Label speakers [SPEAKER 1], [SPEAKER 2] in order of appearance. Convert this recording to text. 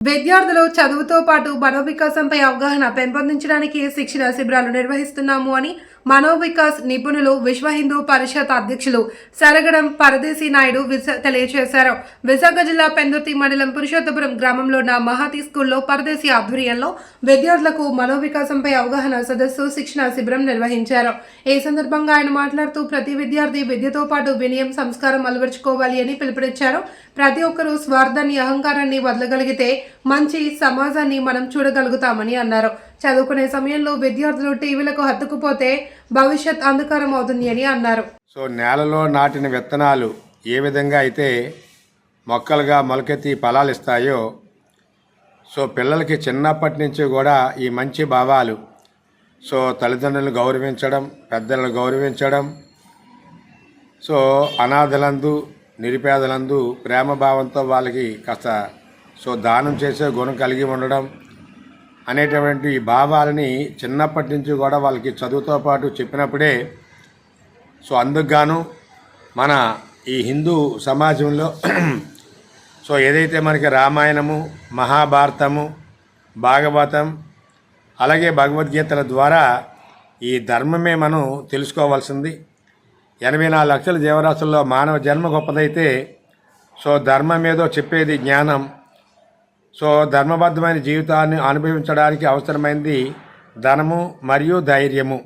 [SPEAKER 1] విద్యార్థులు చదువుతో పాటు మనోవికాసంపై అవగాహన పెంపొందించడానికి శిక్షణ శిబిరాలు నిర్వహిస్తున్నాము అని మనోవికాస్ నిపుణులు విశ్వ హిందూ పరిషత్ అధ్యక్షులు సరగడం పరదేశీ నాయుడు తెలియజేశారు విశాఖ జిల్లా పెందుర్తి మండలం పురుషోత్తపురం గ్రామంలో ఉన్న మహాతి స్కూల్లో పరదేశీ ఆధ్వర్యంలో విద్యార్థులకు మనోవికాసంపై అవగాహన సదస్సు శిక్షణ శిబిరం నిర్వహించారు. ఈ సందర్భంగా ఆయన మాట్లాడుతూ ప్రతి విద్యార్థి విద్యతో పాటు వినయం సంస్కారం అలవరుచుకోవాలి అని పిలుపునిచ్చారు. ప్రతి ఒక్కరూ స్వార్థాన్ని అహంకారాన్ని వదలగలిగితే మంచి సమాజాన్ని మనం చూడగలుగుతామని అన్నారు. చదువుకునే సమయంలో విద్యార్థులు టీవీలకు హత్తుకుపోతే భవిష్యత్ అంధకారం అవుతుంది అని అన్నారు.
[SPEAKER 2] సో నేలలో నాటిన విత్తనాలు ఏ విధంగా అయితే మొక్కలుగా మొలకెత్తి ఫలాలు ఇస్తాయో సో పిల్లలకి చిన్నప్పటి నుంచి కూడా ఈ మంచి భావాలు. సో తల్లిదండ్రులను గౌరవించడం పెద్దలను గౌరవించడం సో అనాథలందు నిరుపేదలందు ప్రేమ భావంతో వాళ్ళకి కాస్త సో దానం చేసే గుణం కలిగి ఉండడం అనేటువంటి భావాలని చిన్నప్పటి నుంచి కూడా వాళ్ళకి చదువుతో పాటు చెప్పినప్పుడే సో అందుకుగాను మన ఈ హిందూ సమాజంలో సో ఏదైతే మనకి రామాయణము మహాభారతము భాగవతం అలాగే భగవద్గీతల ద్వారా ఈ ధర్మమే మనం తెలుసుకోవాల్సింది. ఎనభై నాలుగు లక్షల జీవరాశుల్లో మానవ జన్మ గొప్పదైతే సో ధర్మం ఏదో చెప్పేది జ్ఞానం సో ధర్మబద్ధమైన జీవితాన్ని అనుభవించడానికి అవసరమైనది ధనము మరియు ధైర్యము.